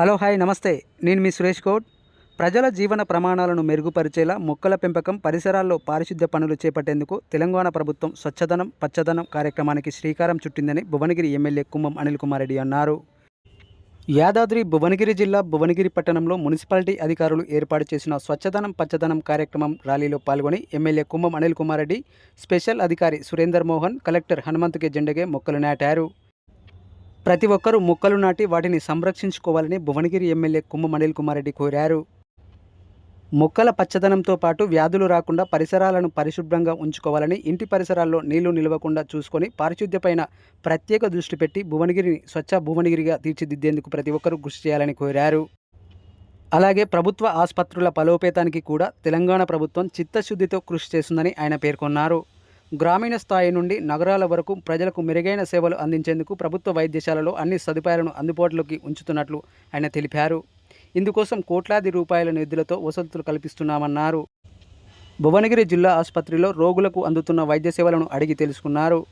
Hello hi నమస్తే. నేను మీ సురేష్ గౌడ్. ప్రజల జీవన ప్రమాణాలను మెరుగుపరిచేలా మొక్కల పెంపకం పరిసరాల్లో పారిశుద్ధ్య పనులు చేపట్టేందుకు తెలంగాణ ప్రభుత్వం స్వచ్ఛదనం పచ్చదనం కార్యక్రమానికి శ్రీకారం చుట్టిందని భువనగిరి ఎమ్మెల్యే కుమ్మం అనిల్ కుమార్ రెడ్డి అన్నారు. యాదాద్రి భువనగిరి జిల్లా భువనగిరి పట్టణంలో మున్సిపాలిటీ అధికారులు ఏర్పాటు చేసిన స్వచ్ఛదనం పచ్చదనం కార్యక్రమం ర్యాలీలో పాల్గొని ఎమ్మెల్యే కుమ్మం అనిల్ కుమార్ రెడ్డి స్పెషల్ అధికారి సురేందర్ మోహన్ కలెక్టర్ హనుమంతుకి జెండగే మొక్కలు నాటారు. ప్రతి ఒక్కరూ మొక్కలు నాటి వాటిని సంరక్షించుకోవాలని భువనగిరి ఎమ్మెల్యే కుమ్మ అనిల్ కుమార్ రెడ్డి కోరారు. మొక్కల పచ్చదనంతో పాటు వ్యాధులు రాకుండా పరిసరాలను పరిశుభ్రంగా ఉంచుకోవాలని ఇంటి పరిసరాల్లో నీళ్ళు నిలవకుండా చూసుకొని పారిశుద్ధ్యపైన ప్రత్యేక దృష్టి పెట్టి భువనగిరిని స్వచ్ఛ భువనగిరిగా తీర్చిదిద్దేందుకు ప్రతి ఒక్కరూ కృషి చేయాలని కోరారు. అలాగే ప్రభుత్వ ఆసుపత్రుల బలోపేతానికి కూడా తెలంగాణ ప్రభుత్వం చిత్తశుద్ధితో కృషి చేస్తుందని ఆయన పేర్కొన్నారు. గ్రామీణ స్థాయి నుండి నగరాల వరకు ప్రజలకు మెరుగైన సేవలు అందించేందుకు ప్రభుత్వ వైద్యశాలలో అన్ని సదుపాయాలను అందుబాటులోకి ఉంచుతున్నట్లు ఆయన తెలిపారు. ఇందుకోసం కోట్లాది రూపాయల నిధులతో వసతులు కల్పిస్తున్నామన్నారు. భువనగిరి జిల్లా ఆసుపత్రిలో రోగులకు అందుతున్న వైద్య సేవలను అడిగి తెలుసుకున్నారు.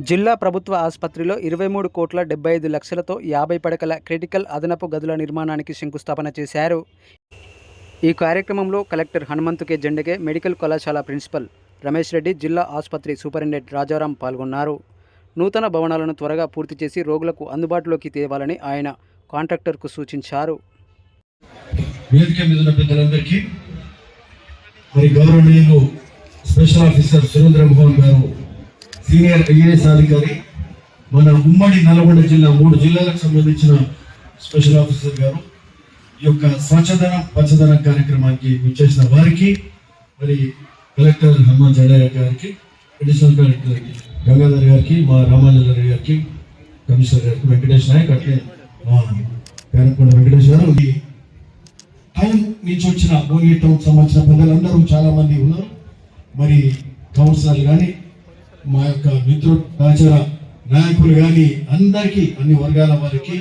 జిల్లా ప్రభుత్వ ఆసుపత్రిలో ఇరవై మూడు కోట్ల డెబ్బై ఐదు లక్షలతో యాభై పడకల క్రిటికల్ అదనపు గదుల నిర్మాణానికి శంకుస్థాపన చేశారు. ఈ కార్యక్రమంలో collector Hanumanthu K Zendage medical కళాశాల ప్రిన్సిపల్ రమేష్ రెడ్డి జిల్లా ఆసుపత్రి సూపరింటెండెంట్ రాజారాం పాల్గొన్నారు. నూతన భవనాలను త్వరగా పూర్తి చేసి రోగులకు అందుబాటులోకి తేవాలని ఆయన కాంట్రాక్టర్కు సూచించారు. వేదిక మీద ఉన్న పెద్దలందరికీ మరి గౌరవనీయులు స్పెషల్ ఆఫీసర్ సురేంద్ర మోహన్ గారు సీనియర్ ఐఏఎస్ అధికారి మన ఉమ్మడి నల్గొండ జిల్లా మూడు జిల్లాలకు సంబంధించిన స్పెషల్ ఆఫీసర్ గారు ఈ యొక్క స్వచ్ఛదనం పచ్చదనం కార్యక్రమానికి విచ్చేసిన వారికి మరి కలెక్టర్ హనుమాన్ జడేయ గారికి అడిషనల్ కలెక్టర్ గంగాధర్ గారికి మా రామానందర్ గారికి కమిషనర్ గారికి వెంకటేష్ నాయక్ అట్లే మా పేరకొండ వెంకటేష్ గారు. ఈ టౌన్ నుంచి వచ్చిన భోగి టౌన్ సంబంధించిన పెద్దలందరూ చాలా మంది ఉన్నారు. మరి కౌన్సిలర్లు కానీ మా యొక్క మిత్రుడు సహచర నాయకులు కానీ అందరికీ అన్ని వర్గాల వారికి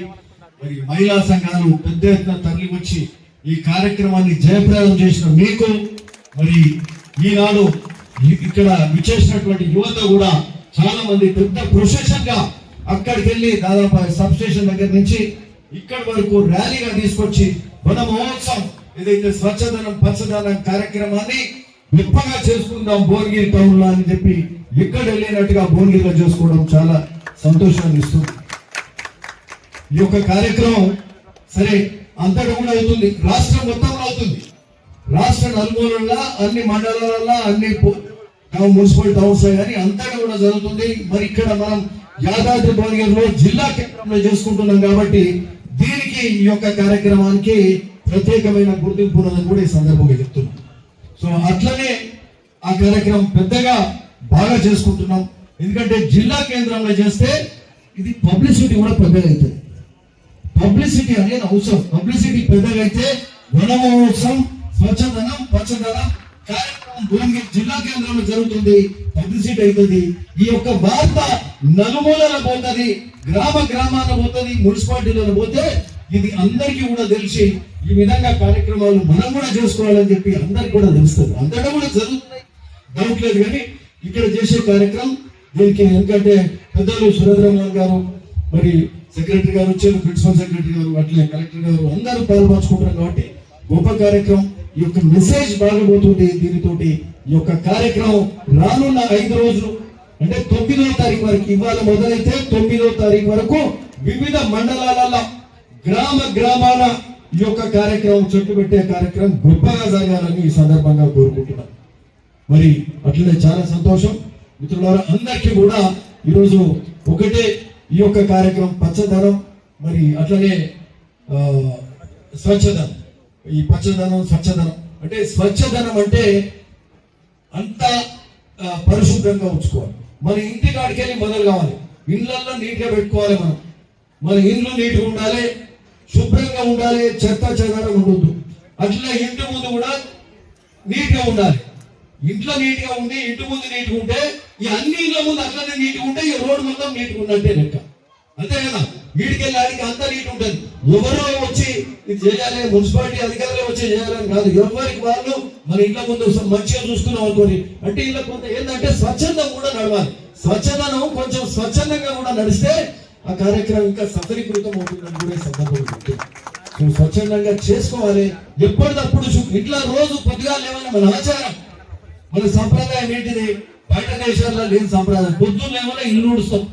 మరి మహిళా సంఘాలు పెద్ద ఎత్తున తరలి వచ్చి ఈ కార్యక్రమాన్ని జయప్రదం చేసిన మీకు మరి ఈనాడు ఇక్కడ విచ్చేసినటువంటి యువత కూడా చాలా మంది పెద్ద ప్రొసెషన్గా అక్కడికి వెళ్ళి దాదాపు సబ్ స్టేషన్ దగ్గర నుంచి ఇక్కడి వరకు ర్యాలీగా తీసుకొచ్చి వన మహోత్సవం ఏదైతే స్వచ్ఛదనం పచ్చదనం కార్యక్రమాన్ని గొప్పగా చేసుకుందాం భువనగిరి టౌన్లో అని చెప్పి ఎక్కడ వెళ్ళినట్టుగా భువనగిరిలో చేసుకోవడం చాలా సంతోషాన్ని ఇస్తుంది. ఈ యొక్క కార్యక్రమం సరే అంతటా కూడా అవుతుంది రాష్ట్రం మొత్తంలో అవుతుంది. రాష్ట్ర నలుమూలల్లో అన్ని మండలాలలో అన్ని మున్సిపల్ టౌన్స్ కానీ అంతా కూడా జరుగుతుంది. మరి ఇక్కడ మనం యాదాద్రి భువనగిరిలో జిల్లా కేంద్రంలో చేసుకుంటున్నాం కాబట్టి దీనికి ఈ యొక్క కార్యక్రమానికి ప్రత్యేకమైన గుర్తింపు ఉన్నదని కూడా ఈ సందర్భంగా చెప్తున్నాం. సో అట్లనే ఆ కార్యక్రమం పెద్దగా బాగా చేసుకుంటున్నాం. ఎందుకంటే జిల్లా కేంద్రంలో చేస్తే ఇది పబ్లిసిటీ కూడా పెద్దగా అవుతుంది. పబ్లిసిటీ అనేది అవసరం. పబ్లిసిటీ పెద్దగా అయితే వన మహోత్సవం స్వచ్ఛదనం పచ్చదనం కార్యక్రమం భువనగిరి జిల్లా కేంద్రంలో జరుగుతుంది. పబ్లిసిటీ అవుతుంది ఈ యొక్క వార్త నలుమూలన పోతుంది. గ్రామ గ్రామాన పోతుంది. మున్సిపాలిటీలో పోతే ఇది అందరికీ కూడా తెలిసి ఈ విధంగా కార్యక్రమాలు మనం కూడా చేసుకోవాలని చెప్పి అందరికి కూడా తెలుస్తుంది. అంతటా కూడా జరుగుతున్నాయి. డౌట్ లేదు కానీ ఇక్కడ చేసే కార్యక్రమం దీనికి ఎందుకంటే పెద్దలు సురేంద్రమోహన్ గారు మరి సెక్రటరీ గారు వచ్చారు ప్రిన్సిపల్ సెక్రటరీ గారు అట్లే కలెక్టర్ గారు అందరూ పాల్పంచుకుంటారు కాబట్టి గొప్ప కార్యక్రమం. ఈ యొక్క మెసేజ్ బాగుపోతుంది దీనితోటి ఈ యొక్క కార్యక్రమం రానున్న ఐదు రోజులు అంటే తొమ్మిదో తారీఖు వరకు ఇవాళ మొదలైతే తొమ్మిదో తారీఖు వరకు వివిధ మండలాలలో గ్రామ గ్రామాల ఈ యొక్క కార్యక్రమం చెట్టు పెట్టే కార్యక్రమం గొప్పగా జరగాలని ఈ సందర్భంగా కోరుకుంటున్నాను మరి అట్లనే చాలా సంతోషం. మిత్రులారా అందరికీ కూడా ఈరోజు ఒకటే ఈ యొక్క కార్యక్రమం పచ్చదనం మరి అట్లనే స్వచ్ఛదనం. ఈ పచ్చదనం స్వచ్ఛదనం. అంటే స్వచ్ఛదనం అంటే అంతా పరిశుభ్రంగా ఉంచుకోవాలి. మన ఇంటి కాడికి వెళ్ళి మొదలు కావాలి. ఇళ్ళల్లో నీట్గా పెట్టుకోవాలి మనం. మన ఇండ్లు నీట్గా ఉండాలి శుభ్రంగా ఉండాలి చెత్త చెదారం ఉండొద్దు. అట్లా ఇంటి ముందు కూడా నీట్గా ఉండాలి. ఇంట్లో నీట్గా ఉండి ఇంటి ముందు నీట్గా ఉంటే ఈ అన్ని ఇళ్ళ ముందు అట్లనే నీట్గా ఉంటే ఈ రోడ్డు మొత్తం నీట్గా ఉన్నట్టే లెక్క. అంతే కదా? వీడికి వెళ్ళడానికి అంతా నీట్ ఉంటుంది. ఎవరో వచ్చి ఇది చేయాలి మున్సిపాలిటీ అధికారులు వచ్చి చేయాలని కాదు. ఎవరికి వాళ్ళు మన ఇంట్లో ముందు మంచిగా చూసుకున్నాం అనుకోని అంటే ఇలా కొంత ఏంటంటే స్వచ్ఛందం కూడా నడవాలి. స్వచ్ఛదనం కొంచెం స్వచ్ఛందంగా కూడా నడిస్తే ఆ కార్యక్రమం ఇంకా సఫలీకృతం అవుతుందని కూడా సందర్భం ఉంటుంది స్వచ్ఛందంగా చేసుకోవాలి. ఎప్పటికప్పుడు ఇట్లా రోజు పొద్దుగా లేవని మన ఆచారం మన సంప్రదాయం ఏంటిది? బయట దేశాల్లో లేని సంప్రదాయం. పొద్దున్న లేవనే ఇల్లు ఊడుస్తాం.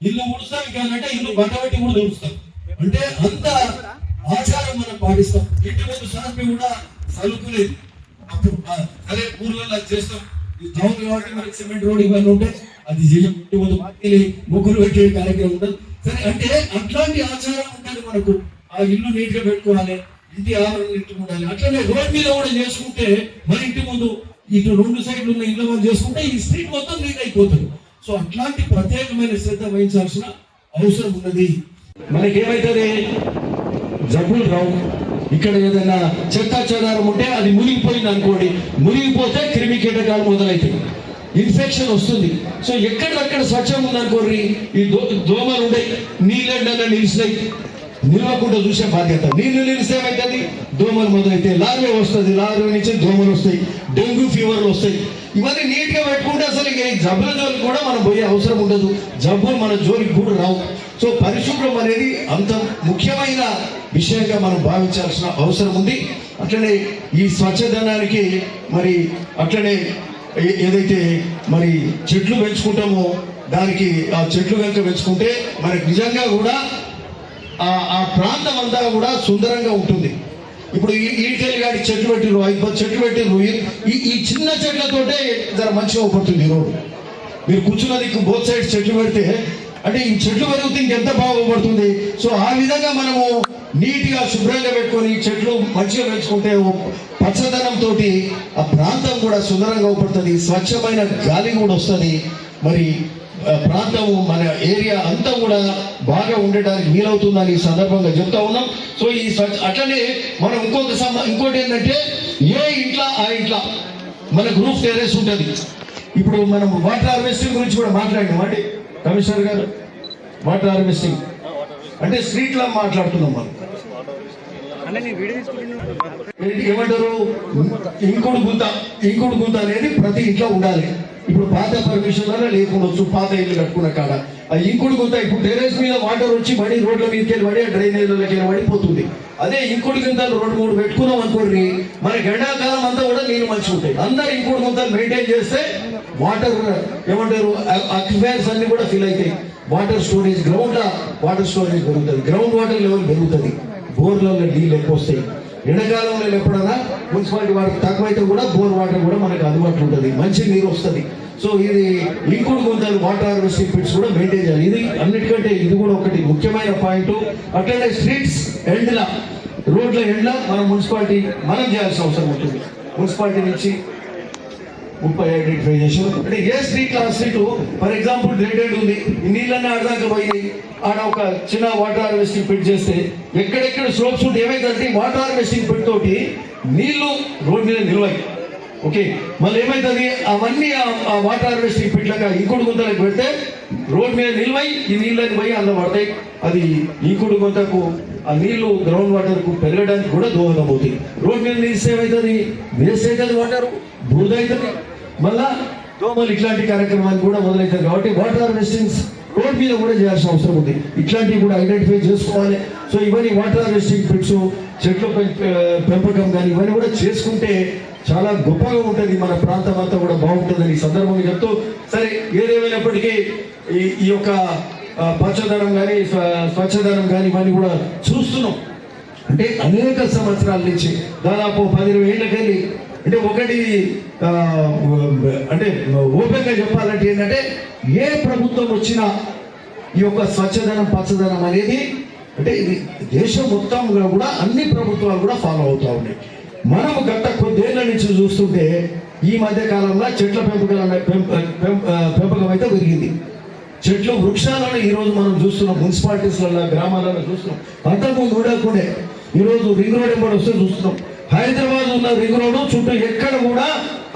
ఇల్లు ఉడుస్తాను ఇంకేమంటే ఇల్లు బండబెట్టి కూడా ఊడుస్తాం అంటే అంత ఆచారం మనం పాటిస్తాం. ఇంటి ముందు సార్పి కూడా సలుకులేదు అప్పుడు అదే సరే ఊర్లలో అది చేస్తాం. ఈ టౌన్ కాబట్టి మనకి సిమెంట్ రోడ్ ఇవన్నీ ఉంటే అది చేయం. ఇంటి ముందు మట్టిని ముగ్గురు పెట్టే కార్యక్రమం ఉండదు. సరే అంటే అట్లాంటి ఆచారం ఉంటుంది మనకు. ఆ ఇల్లు నీట్గా పెట్టుకోవాలి ఇంటి ఆవరణ ఇంటి ఉండాలి. అట్లనే రోడ్ మీద కూడా చేసుకుంటే మన ఇంటి ముందు ఇటు రెండు సైడ్లు ఉన్న ఇల్లు మనం చేసుకుంటే ఈ స్ట్రీట్ మొత్తం నీట్ అయిపోతుంది. సో అట్లాంటి ప్రత్యేకమైన శ్రద్ధ వహించాల్సిన అవసరం ఉన్నది. మనకేమైతుంది? జబ్బులు రావు. ఇక్కడ ఏదైనా చెత్త చెదారం ఉంటే అది మునిగిపోయింది అనుకోండి మునిగిపోతే క్రిమి కీటకాలు మొదలవుతాయి ఇన్ఫెక్షన్ వస్తుంది. సో ఎక్కడక్కడ స్వచ్ఛం ఉందనుకోండి ఈ దో దోమలు ఉండే నీళ్ళెండగా నిలిచినాయి. నిలవకుండా చూసే బాధ్యత. నీళ్ళు నిలిస్తే ఏమవుతుంది దోమలు మొదలైతే లార్వే వస్తుంది. లార్వే నుంచి దోమలు వస్తాయి. డెంగ్యూ ఫీవర్లు వస్తాయి. ఇవన్నీ నీట్గా పెట్టుకుంటే అసలు ఈ జబ్బుల జోలికి కూడా మనం పోయే అవసరం ఉండదు. జబ్బులు మన జోలికి కూడా రావు. సో పరిశుభ్రం అనేది అంత ముఖ్యమైన విషయంగా మనం భావించాల్సిన అవసరం ఉంది. అట్లనే ఈ స్వచ్ఛదనానికి మరి అట్లనే ఏదైతే మరి చెట్లు పెంచుకుంటామో దానికి ఆ చెట్లు కనుక పెంచుకుంటే మనకి నిజంగా కూడా ఆ ప్రాంతం అంతా కూడా సుందరంగా ఉంటుంది. ఇప్పుడు ఈ గారి చెట్టు చెట్లు పెట్టిరు ఐదు పది చెట్లు పెట్టిరు ఈ- ఈ చిన్న చెట్లతోటే జర మంచిగా అవుపడుతుంది ఈ రోడ్డు. మీరు కూర్చున్న దిక్కు బోత్ సైడ్ చెట్లు పెడితే అంటే ఈ చెట్లు పెరిగితే ఇంకెంత బాగుపడుతుంది సో ఆ విధంగా మనము నీట్గా శుభ్రంగా పెట్టుకొని చెట్లు మంచిగా పెంచుకుంటే పచ్చదనంతో ఆ ప్రాంతం కూడా సుందరంగా అవుపడుతుంది. స్వచ్ఛమైన గాలి కూడా వస్తుంది. మరి ప్రాంతము మన ఏరియా అంతా కూడా బాగా ఉండడానికి వీలవుతుందని ఈ సందర్భంగా చెప్తా ఉన్నాం. సో ఈ అట్లనే మనం ఇంకొక ఇంకోటి ఏంటంటే ఏ ఇంట్లో ఆ ఇంట్లో. మన గ్రూప్ టెరెస్ ఉంటుంది. ఇప్పుడు మనం వాటర్ హార్వెస్టింగ్ గురించి కూడా మాట్లాడినాం. అంటే కమిషనర్ గారు వాటర్ హార్వెస్టింగ్. అంటే స్ట్రీట్ లా మాట్లాడుతున్నాం మనం. ఏమంటారు? ఇంకుడు గుంత ఇంకుడు గుంత అనేది ప్రతి ఇంట్లో ఉండాలి. ఇప్పుడు పాత పర్మిషన్ వల్ల లేకుండొచ్చు పాత ఇల్లు కట్టుకున్న కాడ. ఆ ఇంకుడు గుంత ఇప్పుడు టెరెస్ మీద వాటర్ వచ్చి మడి రోడ్ల మీదకి వెళ్ళి పడి డ్రైనేజ్లకి వెళ్ళి పడిపోతుంది అదే ఇంకుడు గుంతలు రెండు మూడు పెట్టుకున్నాం అనుకోండి మన ఎండాకాలం అంతా కూడా నీళ్ళు మంచి ఉంటాయి. అందరు ఇంకుడు గుంతలు మెయింటైన్ చేస్తే వాటర్ ఏమంటారు అక్విఫైర్స్ అన్ని కూడా ఫిల్ అవుతాయి. Water storage ground water storage పెరుగుతుంది. గ్రౌండ్ వాటర్ లెవెల్ పెరుగుతుంది. బోర్లలో నీళ్ళు ఎక్కువ వస్తాయి. ఎండాకాలంలో ఎప్పుడైనా మున్సిపాలిటీ వాటర్ తక్కువైతే కూడా బోర్ వాటర్ కూడా మనకు అందుబాటులో ఉంటుంది. మంచి నీరు వస్తుంది. సో ఇది ఇంకుడు గుంతలు వాటర్ హార్వెస్టింగ్ పిట్స్ కూడా మెయింటైన్ చేయాలి. ఇది అన్నిటికంటే ఇది కూడా ఒకటి ముఖ్యమైన పాయింట్ అట్లనే స్ట్రీట్స్ ఎండ్ల రోడ్ల ఎండ్ల మన మున్సిపాలిటీ మనం చేయాల్సిన అవసరం ఉంటుంది. మున్సిపాలిటీ నుంచి ముప్పై ఐడెంటిఫై చేసి అంటే ఏ స్ట్రీట్ ఆ స్ట్రీట్ ఫర్ ఎగ్జాంపుల్ గ్రేడెడ్ ఉంది ఈ నీళ్ళన్నీ ఆడదాకా పోయి ఆడ ఒక చిన్న వాటర్ హార్వెస్టింగ్ పెట్ చేస్తే ఎక్కడెక్కడ స్లోప్స్ ఉంటే ఏమైందంటే వాటర్ హార్వెస్టింగ్ పెట్ తోటి నీళ్ళు రోడ్ మీద నిల్వాయి ఓకే మళ్ళీ ఏమైతుంది? అవన్నీ ఆ- వాటర్ హార్వెస్టింగ్ పిట్లగా ఇంకుడు గుంతలకు పెడితే రోడ్ మీద నిల్వై ఈ నీళ్ళని పోయి అందులో పడతాయి. అది ఇంకుడు గుంతకు ఆ నీళ్ళు గ్రౌండ్ వాటర్కు పెరగడానికి కూడా దోహదం అవుతుంది. రోడ్ మీద నీళ్ళు ఏమవుతుంది వేస్ట్ అవుతుంది వాటర్ బురద అవుతుంది. మళ్ళా దోమలు ఇట్లాంటి కార్యక్రమాలు కూడా మొదలవుతాయి కాబట్టి వాటర్ హార్వెస్టింగ్స్ రోడ్ మీద కూడా చేయాల్సిన అవసరం ఉంది. ఇట్లాంటివి కూడా ఐడెంటిఫై చేసుకోవాలి. సో ఇవన్నీ వాటర్ హార్వెస్టింగ్ ఫిట్స్ చెట్ల పెంపకం కానీ ఇవన్నీ కూడా చేసుకుంటే చాలా గొప్పగా ఉంటుంది. మన ప్రాంతం అంతా కూడా బాగుంటుందని ఈ సందర్భంగా చెప్తూ సరే ఏదేమైనప్పటికీ ఈ ఈ యొక్క పచ్చదనం కానీ స్వచ్ఛదనం కానీ ఇవన్నీ కూడా చూస్తున్నాం. అంటే అనేక సంవత్సరాల నుంచి దాదాపు పదిహేను ఏళ్ళకెళ్ళి అంటే ఒకటి అంటే ఓపెన్గా చెప్పాలంటే ఏంటంటే ఏ ప్రభుత్వం వచ్చినా ఈ యొక్క స్వచ్ఛదనం పచ్చదనం అనేది అంటే ఇది దేశం మొత్తంలో కూడా అన్ని ప్రభుత్వాలు కూడా ఫాలో అవుతూ ఉన్నాయి. మనం గత కొద్దేళ్ళ నుంచి చూస్తుంటే ఈ మధ్య కాలంలో చెట్ల పెంపకం అనే- పెంప- పెంపకం అయితే పెరిగింది. చెట్లు వృక్షాలను ఈరోజు మనం చూస్తున్నాం మున్సిపాలిటీస్లలో గ్రామాలలో చూస్తున్నాం. అంతకుముందు ఉండకుండే ఈరోజు రింగ్ రోడ్ ఎంబడి వస్తే చూస్తున్నాం. హైదరాబాద్ ఉన్న రింగ్ రోడ్ చుట్టూ ఎక్కడ కూడా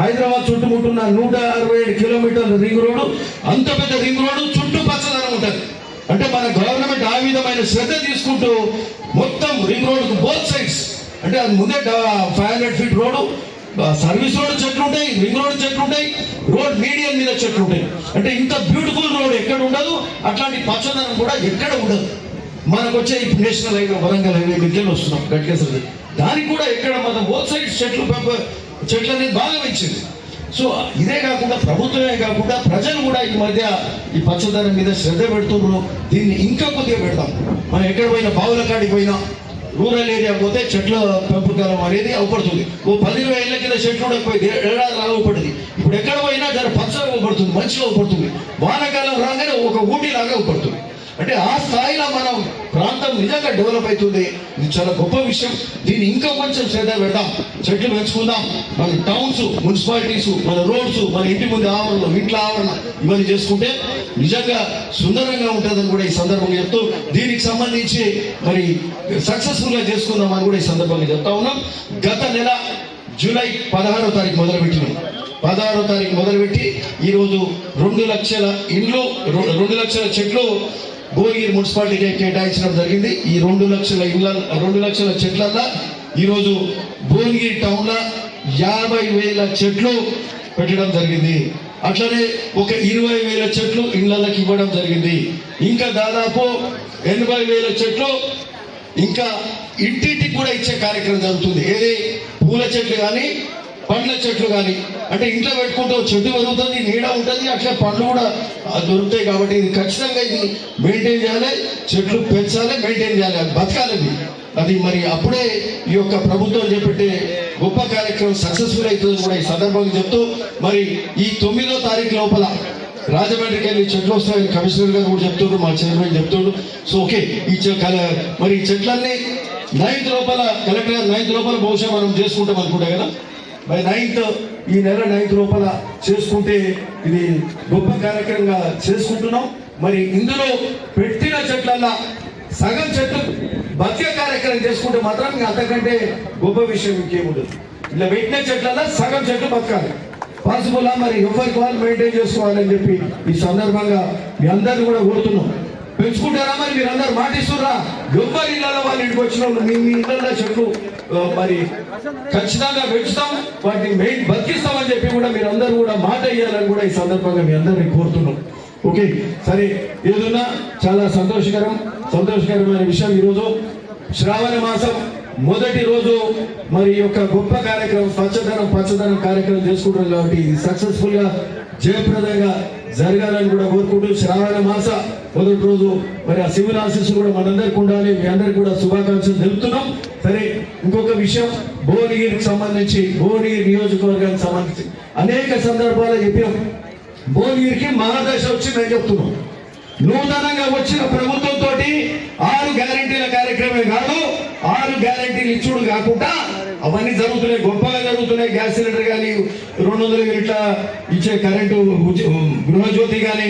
హైదరాబాద్ చుట్టుముట్టున్న నూట అరవై ఏడు కిలోమీటర్ల రింగ్ రోడ్ అంత పెద్ద రింగ్ రోడ్ చుట్టూ పచ్చదనం ఉంటుంది. అంటే మన గవర్నమెంట్ ఆ విధమైన శ్రద్ధ తీసుకుంటూ మొత్తం రింగ్ రోడ్డు బోత్ సైడ్స్ అంటే అది ముందే five hundred feet road service road చెట్లు ఉంటాయి రింగ్ రోడ్ చెట్లు ఉంటాయి రోడ్ మీడియం మీద చెట్లు ఉంటాయి అంటే ఇంత బ్యూటిఫుల్ రోడ్ ఎక్కడ ఉండదు అట్లాంటి పచ్చదనం కూడా ఎక్కడ ఉండదు. మనకు వచ్చే ఇప్పుడు నేషనల్ హైవే వరంగల్ హైవే మీదకి వస్తున్నాం? గట్కేసరి దానికి కూడా ఎక్కడ మన బోత్ సైడ్ చెట్లు చెట్లు అనేది బాగా పెంచింది. సో ఇదే కాకుండా ప్రభుత్వమే కాకుండా ప్రజలు కూడా ఈ మధ్య ఈ పచ్చదనం మీద శ్రద్ధ పెడుతున్నారు. దీన్ని ఇంకా కొద్దిగా పెడతాం మనం ఎక్కడ పోయినా బావుల కాడికి పోయినా రూరల్ ఏరియా పోతే చెట్ల పెంపకం అనేది అవపడుతుంది. ఓ పది ఇరవై ఏళ్ళ కింద చెట్లు ఉండకపోయింది ఏడాది అవపడుతుంది. ఇప్పుడు ఎక్కడ పోయినా దాని పచ్చగా అవపడుతుంది మంచిగా అవపడుతుంది. వానకాలం రాగానే ఒక ఊటీ లాగా అవపడుతుంది. అంటే ఆ స్థాయిలో మనం ప్రాంతం నిజంగా డెవలప్ అవుతుంది. ఇది చాలా గొప్ప విషయం. దీన్ని ఇంకా కొంచెం శ్రద్ధ పెడదాం. చెట్లు పెంచుకుందాం. మన టౌన్స్ మున్సిపాలిటీస్ మన రోడ్స్ మన ఇంటి ముందు ఆవరణ ఇంట్లో ఆవరణ ఇవన్నీ చేసుకుంటే నిజంగా సుందరంగా ఉంటుందని కూడా ఈ సందర్భంగా చెప్తూ దీనికి సంబంధించి మరి సక్సెస్ఫుల్గా చేసుకుందాం అని కూడా ఈ సందర్భంగా చెప్తా ఉన్నాం. గత నెల జూలై పదహారో తారీఖు మొదలుపెట్టినాం. పదహారో తారీఖు మొదలుపెట్టి ఈరోజు రెండు లక్షల ఇండ్లు రెండు లక్షల చెట్లు భువనగిరి మున్సిపాలిటీకి కేటాయించడం జరిగింది. ఈ రెండు లక్షల ఇళ్ళ రెండు లక్షల చెట్లల్లో ఈరోజు భువనగిరి టౌన్లో యాభై వేల చెట్లు పెట్టడం జరిగింది. అట్లనే ఒక ఇరవై వేల చెట్లు ఇళ్ళకి ఇవ్వడం జరిగింది. ఇంకా దాదాపు ఎనభై వేల చెట్లు ఇంకా ఇంటింటికి కూడా ఇచ్చే కార్యక్రమం జరుగుతుంది. ఏది పూల చెట్లు కానీ పండ్ల చెట్లు కానీ అంటే ఇంట్లో పెట్టుకుంటే చెట్టు పెరుగుతుంది నీడ ఉంటుంది అట్లా పండ్లు కూడా దొరుకుతాయి కాబట్టి ఇది ఖచ్చితంగా ఇది మెయింటైన్ చేయాలి చెట్లు పెంచాలి మెయింటైన్ చేయాలి అది బతకాలి అది. అది మరి అప్పుడే ఈ యొక్క ప్రభుత్వం చేపట్టే గొప్ప కార్యక్రమం సక్సెస్ఫుల్ అవుతుంది కూడా ఈ సందర్భంగా చెప్తూ మరి ఈ తొమ్మిదో తారీఖు లోపల రాజమండ్రికి వెళ్ళి చెట్లు వస్తాయని కమిషనర్ గారు కూడా చెప్తుండ్రు మా చైర్మన్ చెప్తుండ్రు సో ఓకే ఈ మరి ఈ చెట్లన్నీ నైన్త్ లోపల కలెక్టర్ గారు నైన్త్ లోపల బహుశా మనం చేసుకుంటాం అనుకుంటా కదా బై నైన్త్ ఈ నెల నైన్త్ లోపల చేసుకుంటే ఇది గొప్ప కార్యక్రమంగా చేసుకుంటున్నాం. మరి ఇందులో పెట్టిన చెట్లల్లా సగం చెట్లు బతికే కార్యక్రమం చేసుకుంటే మాత్రం అంతకంటే గొప్ప విషయం ఇంకేముండదు. ఇలా పెట్టిన చెట్లల్లా సగం చెట్లు బతకాలి. పాసిబుల్ మరి ఎవరికి వాళ్ళు మెయింటైన్ చేసుకోవాలని చెప్పి ఈ సందర్భంగా మీ అందరిని కూడా కోరుతున్నాం. పెంచుకుంటారా మరి? మీరు అందరు మాటిస్తుర్రా ఎవరి ఇళ్ళలో వాళ్ళ ఇంటికి వచ్చిన వాళ్ళు మీ మీ చెట్లు మరి ఖచ్చితంగా పెంచుతాం వాటిని మెయిన్ బతికిస్తామని చెప్పి కూడా మీరు అందరూ కూడా మాట ఇవ్వాలని కూడా ఈ సందర్భంగా మీ అందరిని కోరుతున్నాం. ఓకే సరే ఏదన్నా చాలా సంతోషకరం సంతోషకరమైన విషయం ఈరోజు. శ్రావణ మాసం మొదటి రోజు మరి యొక్క గొప్ప కార్యక్రమం పచ్చదనం పచ్చదనం కార్యక్రమం చేసుకుంటాం కాబట్టి ఇది జయప్రదంగా జరగాలని కూడా కోరుకుంటూ శ్రావణ మాస మొదటి రోజు మరి ఆ శివుల ఆశీస్సులు కూడా మనందరికి ఉండాలి. మీ అందరికి కూడా శుభాకాంక్షలు తెలుపుతున్నాం. సరే ఇంకొక విషయం భువనగిరికి సంబంధించి భువనగిరి నియోజకవర్గానికి సంబంధించి అనేక సందర్భాలు చెప్పాం భువనగిరికి మహాదశ మేము చెప్తున్నాం. నూతనంగా వచ్చిన ప్రభుత్వంతో ఆరు గ్యారంటీల కార్యక్రమే కాదు ఆరు గ్యారంటీలు ఇచ్చుడు కాకుండా అవన్నీ జరుగుతున్నాయి గొప్పగా జరుగుతున్నాయి గ్యాస్ సిలిండర్ కానీ రెండు వందల ఇట్లా ఇచ్చే కరెంటు గృహజ్యోతి కానీ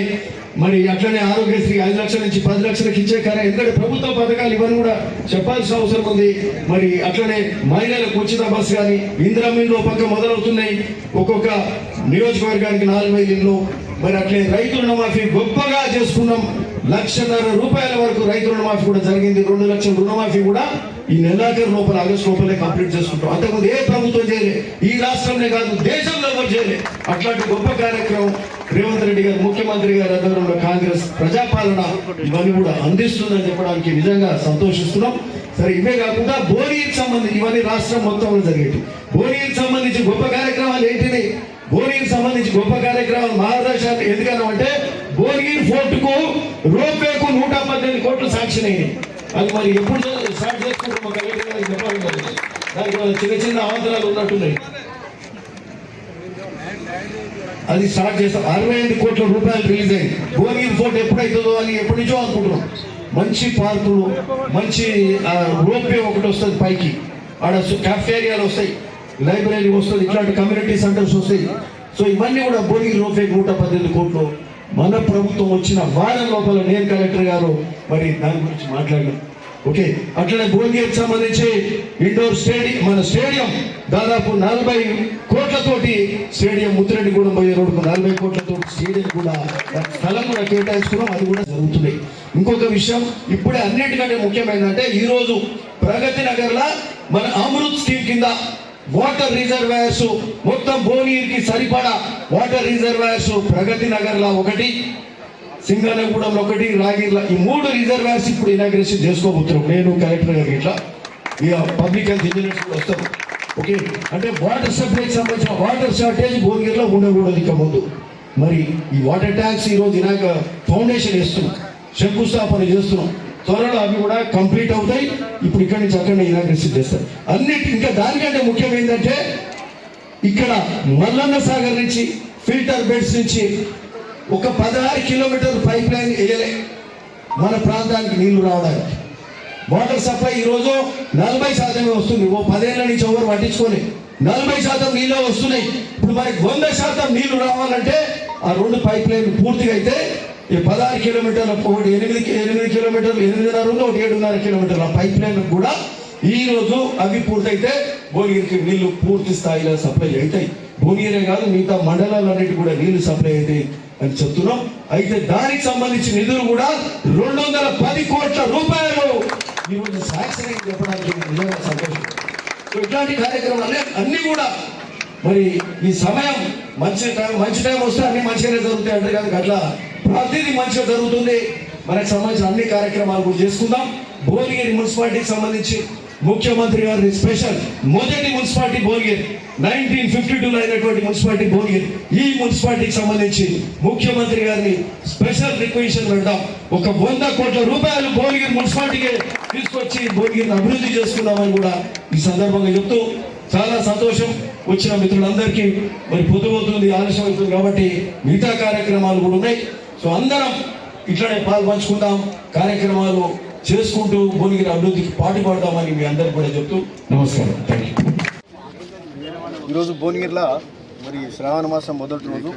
మరి అట్లనే ఆరోగ్యశ్రీ ఐదు లక్షల నుంచి పది లక్షలకు ఇచ్చే కరెంట్ ఎందుకంటే ప్రభుత్వ పథకాలు ఇవన్నీ కూడా చెప్పాల్సిన అవసరం ఉంది. మరి అట్లనే మహిళలకు ఉచిత బస్సు కానీ ఇందిరా ఒక్కొక్క పక్క మొదలవుతున్నాయి. ఒక్కొక్క నియోజకవర్గానికి నాలుగు వేలు ఇల్లు మరి అట్లే రైతు రుణమాఫీ గొప్పగా చేసుకున్నాం. లక్షన్నర రూపాయల వరకు రైతు రుణమాఫీ కూడా జరిగింది. రెండు లక్షల రుణమాఫీ కూడా ఈ నెలాఖరు లోపల ఆగస్టు లోపలే కంప్లీట్ చేసుకుంటాం. అంతకుముందు ఏ ప్రభుత్వం చేయలే ఈ రాష్ట్రంలో కాదు దేశంలో కూడా చేయలే. అట్లాంటి గొప్ప కార్యక్రమం రేవంత్ రెడ్డి గారు ముఖ్యమంత్రి గారి ఆధ్వర్యంలో కాంగ్రెస్ ప్రజాపాలన ఇవన్నీ కూడా అందిస్తుందని చెప్పడానికి నిజంగా సంతోషిస్తున్నాం. సరే ఇవే కాకుండా బోనీకి సంబంధించి ఇవన్నీ రాష్ట్రం మొత్తంలో జరిగేవి బోనీకి సంబంధించి గొప్ప కార్యక్రమాలు ఏంటిది భువనగిరికి సంబంధించి గొప్ప కార్యక్రమం మహారాష్ట్ర ఎందుకన్నామంటే భువనగిరి ఫోర్టుకు రోప్వేకు నూట పద్దెనిమిది కోట్లు సాక్షి అయినాయి. అది మరి ఎప్పుడు స్టార్ట్ చేసుకుంటే మా కలెక్టర్ గారికి చెప్పాలి మరి. దానికి మన చిన్న చిన్న అవాంతరాలు ఉన్నట్టున్నాయి. అది స్టార్ట్ చేస్తాం. అరవై ఐదు కోట్ల రూపాయలు రిలీజ్ అయింది భువనగిరి ఫోర్ట్ ఎప్పుడైతుందో అని ఎప్పటి నుంచో అనుకుంటున్నాం. మంచి పార్కులు మంచి రోప్వే ఒకటి వస్తుంది పైకి. ఆడ క్యాఫ్టేరియాలు వస్తాయి. లైబ్రరీ వస్తుంది. ఇట్లాంటి కమ్యూనిటీ సెంటర్స్ వస్తాయి. సో ఇవన్నీ కూడా భువనగిరి రోప్వే నూట పద్దెనిమిది కోట్లు మన ప్రభుత్వం వచ్చిన వారం లోపల నేను కలెక్టర్ గారు మరి దాని గురించి మాట్లాడినాం ఓకే అట్లనే భువనగిరికి సంబంధించి ఇండోర్ స్టేడియం మన స్టేడియం దాదాపు నలభై కోట్లతోటి స్టేడియం ముత్తిరెడ్డిగూడెం పోయే రోడ్డు నలభై కోట్లతో స్టేడియం కూడా స్థలం కూడా కేటాయించుకున్నాం అది కూడా జరుగుతున్నాయి. ఇంకొక విషయం ఇప్పుడే అన్నిటికంటే ముఖ్యమైనదంటే ఈరోజు ప్రగతి నగర్లో మన అమృత్ స్కీమ్ కింద వాటర్ రిజర్వాయర్స్ మొత్తం భువనగిరికి సరిపడా వాటర్ రిజర్వాయర్స్ ప్రగతి నగర్లో ఒకటి సింగనగూడెంలో ఒకటి రాగిర్ల ఈ మూడు రిజర్వాయర్స్ ఇప్పుడు ఇనాగ్రేషన్ చేసుకోబోతున్నాం. నేను కలెక్టర్ గారికి ఇట్లా. ఇక పబ్లిక్ హెల్త్ ఇంజనీర్స్ కూడా ఓకే అంటే వాటర్ సప్లైకి సంబంధించిన వాటర్ షార్టేజ్ భువనగిరిలో ఉండకూడదు ఇక ముందు. మరి ఈ వాటర్ ట్యాంక్స్ ఈ రోజు ఫౌండేషన్ వేస్తున్నాం. శంకుస్థాపన చేస్తున్నాం. త్వరలో అవి కూడా కంప్లీట్ అవుతాయి. ఇప్పుడు ఇక్కడి నుంచి అక్కడ ఇనాగ్రేషన్ చేస్తారు. అన్నిటి ఇంకా దానికంటే ముఖ్యం ఏంటంటే ఇక్కడ మల్లన్న సాగర్ నుంచి ఫిల్టర్ బెడ్స్ నుంచి ఒక పదహారు కిలోమీటర్ పైప్ లైన్ వేయలే. మన ప్రాంతానికి నీళ్ళు రావడానికి. వాటర్ సప్లై ఈరోజు నలభై శాతమే వస్తుంది. ఓ పదేళ్ళ నుంచి ఎవరు పట్టించుకొని నలభై శాతం నీళ్ళే వస్తున్నాయి. ఇప్పుడు మరి వంద శాతం నీళ్ళు రావాలంటే ఆ రెండు పైప్ లైన్ పూర్తిగా అయితే ఈ పదహారు కిలోమీటర్ల ఒకటి ఎనిమిది ఎనిమిది కిలోమీటర్లు ఎనిమిదిన్నర ఉంది ఒకటి ఏడున్నర కిలోమీటర్ల పైప్ లైన్ కూడా ఈ రోజు అవి పూర్తయితే భువనగిరికి నీళ్ళు పూర్తి స్థాయిలో సప్లై అవుతాయి. భువనగిరే కాదు మిగతా మండలాలన్నిటి కూడా నీళ్ళు సప్లై అవుతాయి అని చెప్తున్నాం. అయితే దానికి సంబంధించిన నిధులు కూడా రెండు వందల పది కోట్ల రూపాయలు. ఈరోజు శాంక్షన్ అయింది చెప్పడానికి నిజంగా సంతోషం. ఇట్లాంటి కార్యక్రమాలు అన్ని కూడా మరి ఈ సమయం మంచి టైం మంచి టైం వస్తే అన్ని మంచిగానే జరుగుతాయి అంటే కాదు అట్లా ప్రతిదీ మంచిగా జరుగుతుంది. మనకు సంబంధించిన అన్ని కార్యక్రమాలు కూడా చేసుకుందాం. భువనగిరి మున్సిపాలిటీకి సంబంధించి ముఖ్యమంత్రి గారి స్పెషల్ మొదటి మున్సిపాలిటీ భువనగిరి. నైన్టీన్ ఫిఫ్టీ టూలో అయినటువంటి మున్సిపాలిటీ భువనగిరి. ఈ మున్సిపాలిటీకి సంబంధించి ముఖ్యమంత్రి గారిని స్పెషల్ రిక్వెషన్ పెడతాం ఒక వంద కోట్ల రూపాయలు భువనగిరి మున్సిపాలిటీకి తీసుకొచ్చి భువనగిరిని అభివృద్ధి చేసుకుందామని కూడా ఈ సందర్భంగా చెప్తూ చాలా సంతోషం వచ్చిన మిత్రులందరికీ. మరి పొద్దుపోతుంది ఆలస్యం అవుతుంది కాబట్టి మిగతా కార్యక్రమాలు కూడా ఉన్నాయి. సో అందరం ఇట్లనే పాల్పంచుకుందాం. కార్యక్రమాలు చేసుకుంటూ భువనగిరి అభివృద్ధికి పాటు పడదామని మీ అందరికి కూడా చెప్తూ నమస్కారం. థ్యాంక్ యూ ఈరోజు భువనగిరిలో మరి శ్రావణ మాసం మొదటి రోజు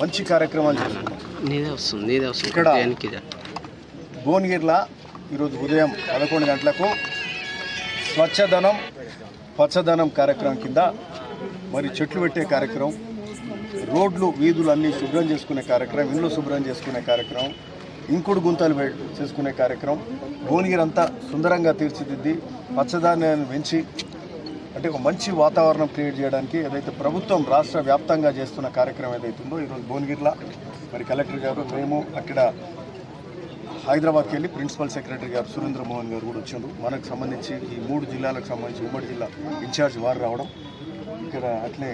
మంచి కార్యక్రమాలు చేసుకున్నాం నీదే వస్తుంది నీదే వస్తుంది. ఇక్కడ-? భువనగిరిలో ఈరోజు ఉదయం పదకొండు గంటలకు స్వచ్ఛధనం పచ్చదనం కార్యక్రమం కింద మరి చెట్లు పెట్టే కార్యక్రమం రోడ్లు వీధులు అన్నీ శుభ్రం చేసుకునే కార్యక్రమం ఇండ్లు శుభ్రం చేసుకునే కార్యక్రమం ఇంకుడు గుంతలు చేసుకునే కార్యక్రమం భువనగిరి అంతా సుందరంగా తీర్చిదిద్ది పచ్చదాన్ని పెంచి అంటే ఒక మంచి వాతావరణం క్రియేట్ చేయడానికి ఏదైతే ప్రభుత్వం రాష్ట్ర వ్యాప్తంగా చేస్తున్న కార్యక్రమం ఏదైతే ఉందో ఈరోజు భువనగిరిలో మరి కలెక్టర్ గారు మేము అక్కడ హైదరాబాద్కి వెళ్ళి ప్రిన్సిపల్ సెక్రటరీ గారు సురేంద్ర మోహన్ గారు కూడా వచ్చారు మనకు సంబంధించి ఈ మూడు జిల్లాలకు సంబంధించి ఉమ్మడి జిల్లా ఇన్ఛార్జ్ వారు రావడం ఇక్కడ అట్లే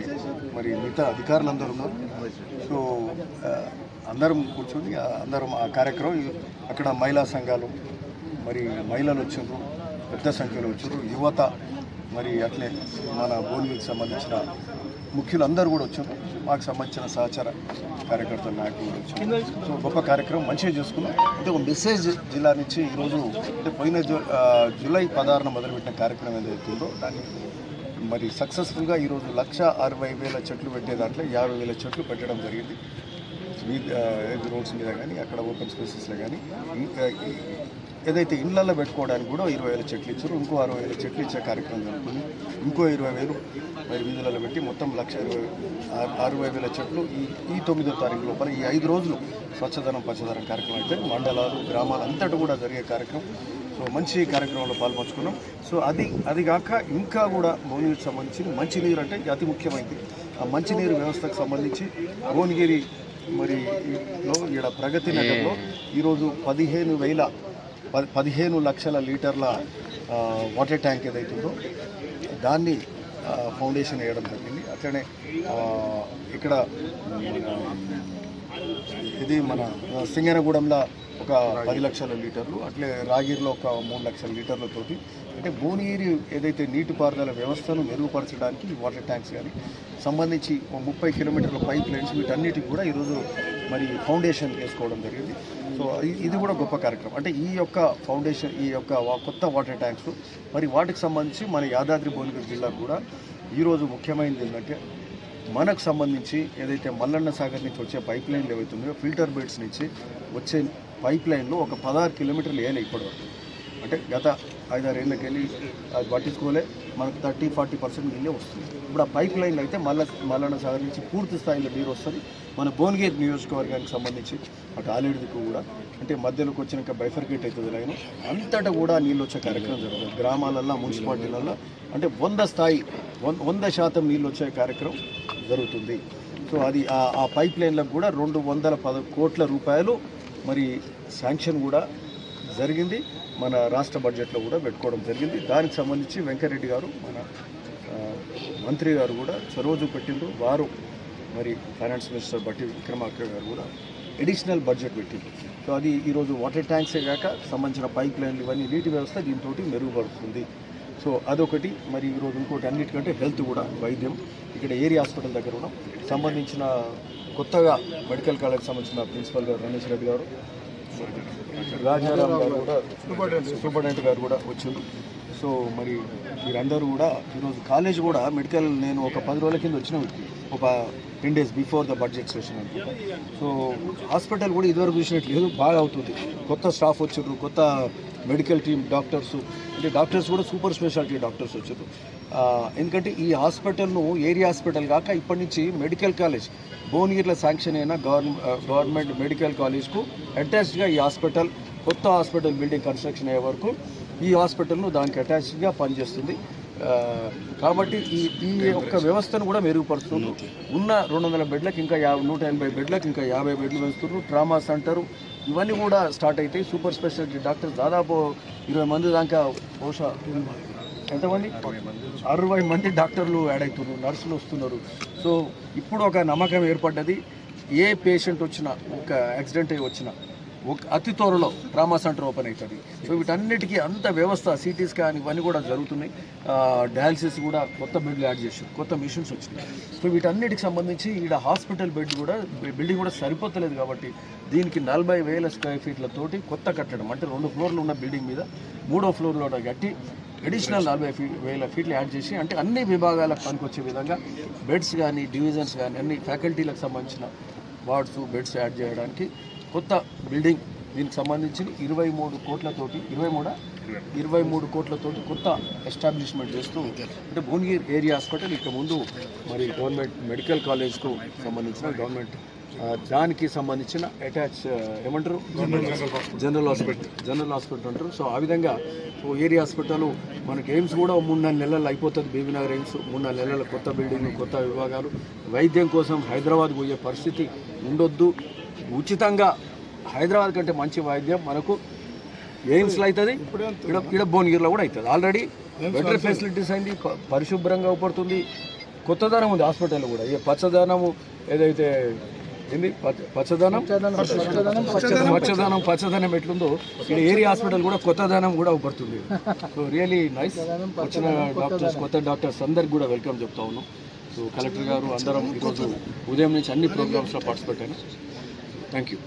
మరి మిగతా అధికారులు అందరూ ఉన్నారు. సో అందరం కూర్చొని అందరం ఆ కార్యక్రమం అక్కడ మహిళా సంఘాలు మరి మహిళలు వచ్చారు పెద్ద సంఖ్యలో వచ్చారు యువత మరి అట్లే మన భూమికి సంబంధించిన ముఖ్యులు అందరూ కూడా వచ్చారు మాకు సంబంధించిన సహచార కార్యకర్తలు నాయకులు కూడా వచ్చారు సో గొప్ప కార్యక్రమం మంచిగా చేసుకున్నాం. అంటే ఒక మెసేజ్ జిల్లా నుంచి ఈరోజు అంటే పోయిన జూ జూలై పదహారున మొదలుపెట్టిన కార్యక్రమం ఏదైతే ఉందో దాన్ని మరి సక్సెస్ఫుల్గా ఈరోజు లక్ష అరవై వేల చెట్లు పెట్టే దాంట్లో యాభై వేల చెట్లు పెట్టడం జరిగింది. వీధి రోడ్స్ మీద కానీ అక్కడ ఓపెన్ స్పేసెస్లో కానీ ఏదైతే ఇళ్ళలో పెట్టుకోవడానికి కూడా ఇరవై వేల చెట్లు ఇచ్చారు. ఇంకో అరవై వేల చెట్లు ఇచ్చే కార్యక్రమం జరుపుకుని ఇంకో ఇరవై వేలు మరి వీధులలో పెట్టి మొత్తం లక్ష ఇరవై అరవై వేల చెట్లు ఈ ఈ తొమ్మిదో తారీఖు లోపల ఈ ఐదు రోజులు స్వచ్ఛదనం పచ్చదనం కార్యక్రమం అయితే మండలాలు గ్రామాలు కూడా జరిగే కార్యక్రమం. సో మంచి కార్యక్రమంలో పాల్పంచుకున్నాం. సో అది అది కాక ఇంకా కూడా భువనగిరికి సంబంధించి మంచినీరు అంటే అతి ముఖ్యమైనది ఆ మంచినీరు వ్యవస్థకు సంబంధించి భువనగిరి మరి లో ఇక్కడ ప్రగతి నగర్లో ఈరోజు పదిహేను వేల పది పదిహేను లక్షల లీటర్ల వాటర్ ట్యాంక్ ఏదైతుందో దాన్ని ఫౌండేషన్ వేయడం జరిగింది. అట్లనే ఇక్కడ ఇది మన సింగనగూడెంలో ఒక పది లక్షల లీటర్లు అట్లే రాగిరిలో ఒక మూడు లక్షల లీటర్లతోటి అంటే భువనగిరి ఏదైతే నీటిపారుదల వ్యవస్థను మెరుగుపరచడానికి ఈ వాటర్ ట్యాంక్స్ కానీ సంబంధించి ముప్పై కిలోమీటర్ల పైప్ లైన్స్ వీటన్నిటికి కూడా ఈరోజు మరి ఫౌండేషన్ వేసుకోవడం జరిగింది. సో ఇది కూడా గొప్ప కార్యక్రమం. అంటే ఈ యొక్క ఫౌండేషన్ ఈ యొక్క కొత్త వాటర్ ట్యాంక్స్ మరి వాటికి సంబంధించి మన యాదాద్రి భువనగిరి జిల్లాకు కూడా ఈరోజు ముఖ్యమైనది ఏంటంటే మనకు సంబంధించి ఏదైతే మల్లన్న సాగర్ నుంచి వచ్చే పైప్ లైన్లు ఏవైతే ఫిల్టర్ బెడ్స్ నుంచి వచ్చే పైప్ లైన్లు ఒక పదహారు కిలోమీటర్లు వేయాలి ఇప్పటివరకు. అంటే గత ఐదారేళ్ళకి వెళ్ళి అది పట్టించుకోలే మనకు థర్టీ ఫార్టీ పర్సెంట్ నీళ్ళే వస్తుంది ఇప్పుడు ఆ పైప్ లైన్లు అయితే మల్ల మల్లన్న సాగర్ నుంచి పూర్తి స్థాయిలో నీరు వస్తుంది. మన భువనగిరి నియోజకవర్గానికి సంబంధించి అటు ఆలేడుకు కూడా అంటే మధ్యలోకి వచ్చినాక బైఫర్కేట్ అవుతుంది లైన్ అంతటా కూడా నీళ్ళు వచ్చే కార్యక్రమం జరుగుతుంది. గ్రామాలల్లో మున్సిపాలిటీలల్లో అంటే వంద స్థాయి వం- వంద శాతం నీళ్ళు వచ్చే కార్యక్రమం జరుగుతుంది. సో అది ఆ- పైప్ లైన్లకు కూడా రెండు వందల పద కోట్ల రూపాయలు మరి శాంక్షన్ కూడా జరిగింది. మన రాష్ట్ర బడ్జెట్లో కూడా పెట్టుకోవడం జరిగింది. దానికి సంబంధించి వెంకరెడ్డి గారు మన మంత్రి గారు కూడా చొరవ చూపెట్టిండ్రు. వారు మరి ఫైనాన్స్ మినిస్టర్ బట్టి విక్రమార్క గారు కూడా ఎడిషనల్ బడ్జెట్ పెట్టింది సో అది ఈరోజు వాటర్ ట్యాంక్సే కాక సంబంధించిన పైప్ లైన్లు ఇవన్నీ నీటి వ్యవస్థ దీంతో మెరుగుపడుతుంది. సో అదొకటి. మరి ఈరోజు ఇంకోటి అన్నిటికంటే హెల్త్ కూడా వైద్యం. ఇక్కడ ఏరియా హాస్పిటల్ దగ్గర ఉన్నాం. సంబంధించిన కొత్తగా మెడికల్ కాలేజ్ సంబంధించిన ప్రిన్సిపల్ గారు రమేష్ రెడ్డి గారు రాజారాం గారు కూడా సూపరింటెండెంట్ గారు కూడా వచ్చారు సో మరి మీరందరూ కూడా ఈరోజు కాలేజ్ కూడా మెడికల్ నేను ఒక పది రోజుల కింద వచ్చిన ఒక ten days before the budget session అనుకుంటా సో హాస్పిటల్ కూడా ఇదివరకు చూసినట్టు లేదు బాగా అవుతుంది. కొత్త స్టాఫ్ వచ్చారు కొత్త మెడికల్ టీమ్ డాక్టర్స్. అంటే డాక్టర్స్ కూడా సూపర్ స్పెషాలిటీ డాక్టర్స్ వచ్చారు. ఎందుకంటే ఈ హాస్పిటల్ను ఏరియా హాస్పిటల్ కాక ఇప్పటి నుంచి మెడికల్ కాలేజ్ భువనగిరిలో శాంక్షన్ అయిన గవర్నమెంట్ గవర్నమెంట్ మెడికల్ కాలేజ్కు అటాచ్డ్గా ఈ హాస్పిటల్ కొత్త హాస్పిటల్ బిల్డింగ్ కన్స్ట్రక్షన్ అయ్యే వరకు ఈ హాస్పిటల్ను దానికి అటాచ్డ్గా పనిచేస్తుంది. కాబట్టి ఈ ఈ యొక్క వ్యవస్థను కూడా మెరుగుపరుస్తుంది ఉన్న రెండు వందల బెడ్లకు ఇంకా యాభై నూట ఎనభై బెడ్లకు ఇంకా యాభై బెడ్లు పెంచుతున్నారు. ట్రామా సెంటరు ఇవన్నీ కూడా స్టార్ట్ అవుతాయి సూపర్ స్పెషాలిటీ డాక్టర్స్ దాదాపు ఇరవై మంది దాకా బహుశా ఎంతమంది? అరవై మంది. డాక్టర్లు యాడ్ అవుతున్నారు నర్సులు వస్తున్నారు. సో ఇప్పుడు ఒక నమ్మకం ఏర్పడ్డది. ఏ పేషెంట్ వచ్చినా ఒక యాక్సిడెంట్ అయ్యి వచ్చినా అతి త్వరలో ట్రామా సెంటర్ ఓపెన్ అవుతుంది. సో వీటన్నిటికీ అంత వ్యవస్థ సిటీ స్కాన్ ఇవన్నీ కూడా జరుగుతున్నాయి. డయాలసిస్ కూడా కొత్త బెడ్లు యాడ్ చేశారు. కొత్త మిషన్స్ వచ్చినాయి. సో వీటన్నిటికి సంబంధించి ఈడ హాస్పిటల్ బెడ్ కూడా బిల్డింగ్ కూడా సరిపోతలేదు కాబట్టి దీనికి నలభై వేల స్క్వేర్ ఫీట్లతోటి కొత్త కట్టడం అంటే రెండు ఫ్లోర్లు ఉన్న బిల్డింగ్ మీద మూడో ఫ్లోర్లో కట్టి అడిషనల్ నలభై ఫీ వేల ఫీట్లు యాడ్ చేసి అంటే అన్ని విభాగాలకు పనికొచ్చే విధంగా బెడ్స్ కానీ డివిజన్స్ కానీ అన్ని ఫ్యాకల్టీలకు సంబంధించిన వార్డ్స్ బెడ్స్ యాడ్ చేయడానికి కొత్త బిల్డింగ్ దీనికి సంబంధించి ఇరవై మూడు కోట్లతోటి ఇరవై మూడా? ఇరవై మూడు కోట్లతోటి కొత్త ఎస్టాబ్లిష్మెంట్ చేస్తూ అంటే భువనగిరి ఏరియా హాస్పిటల్ ఇక ముందు మరి గవర్నమెంట్ మెడికల్ కాలేజ్కు సంబంధించిన గవర్నమెంట్ దానికి సంబంధించిన అటాచ్ ఏమంటారు? జనరల్ హాస్పిటల్ జనరల్ హాస్పిటల్ అంటారు. సో ఆ విధంగా ఓ ఏరియా హాస్పిటల్ మనకి ఎయిమ్స్ కూడా మూడు నాలుగు నెలలు అయిపోతుంది బీబీనగర్ ఎయిమ్స్ మూడు నాలుగు నెలల కొత్త బిల్డింగ్ కొత్త విభాగాలు. వైద్యం కోసం హైదరాబాద్ పోయే పరిస్థితి ఉండొద్దు. ఉచితంగా హైదరాబాద్ కంటే మంచి వైద్యం మనకు ఎయిమ్స్లో అవుతుంది ఇక్కడ ఇక్కడ భువనగిరిలో కూడా అవుతుంది ఆల్రెడీ బెటర్ ఫెసిలిటీస్ అయింది. పరిశుభ్రంగా అవుపడుతుంది. కొత్తదనం ఉంది హాస్పిటల్ కూడా. ఏ పచ్చదనము ఏదైతే ఏంది? పచ్చ- పచ్చదనం? పచ్చదనం పచ్చదనం ఎట్లుందో ఇక్కడ ఏరియా హాస్పిటల్ కూడా కొత్తదనం కూడా అవుపడుతుంది. సో రియలీ నైస్ వచ్చిన డాక్టర్స్ కొత్త డాక్టర్స్ అందరికి కూడా వెల్కమ్ చెప్తా ఉన్నాం. సో కలెక్టర్ గారు అందరం ఈరోజు ఉదయం నుంచి అన్ని ప్రోగ్రామ్స్లో పార్టిసిపేట్ అయినా. Thank you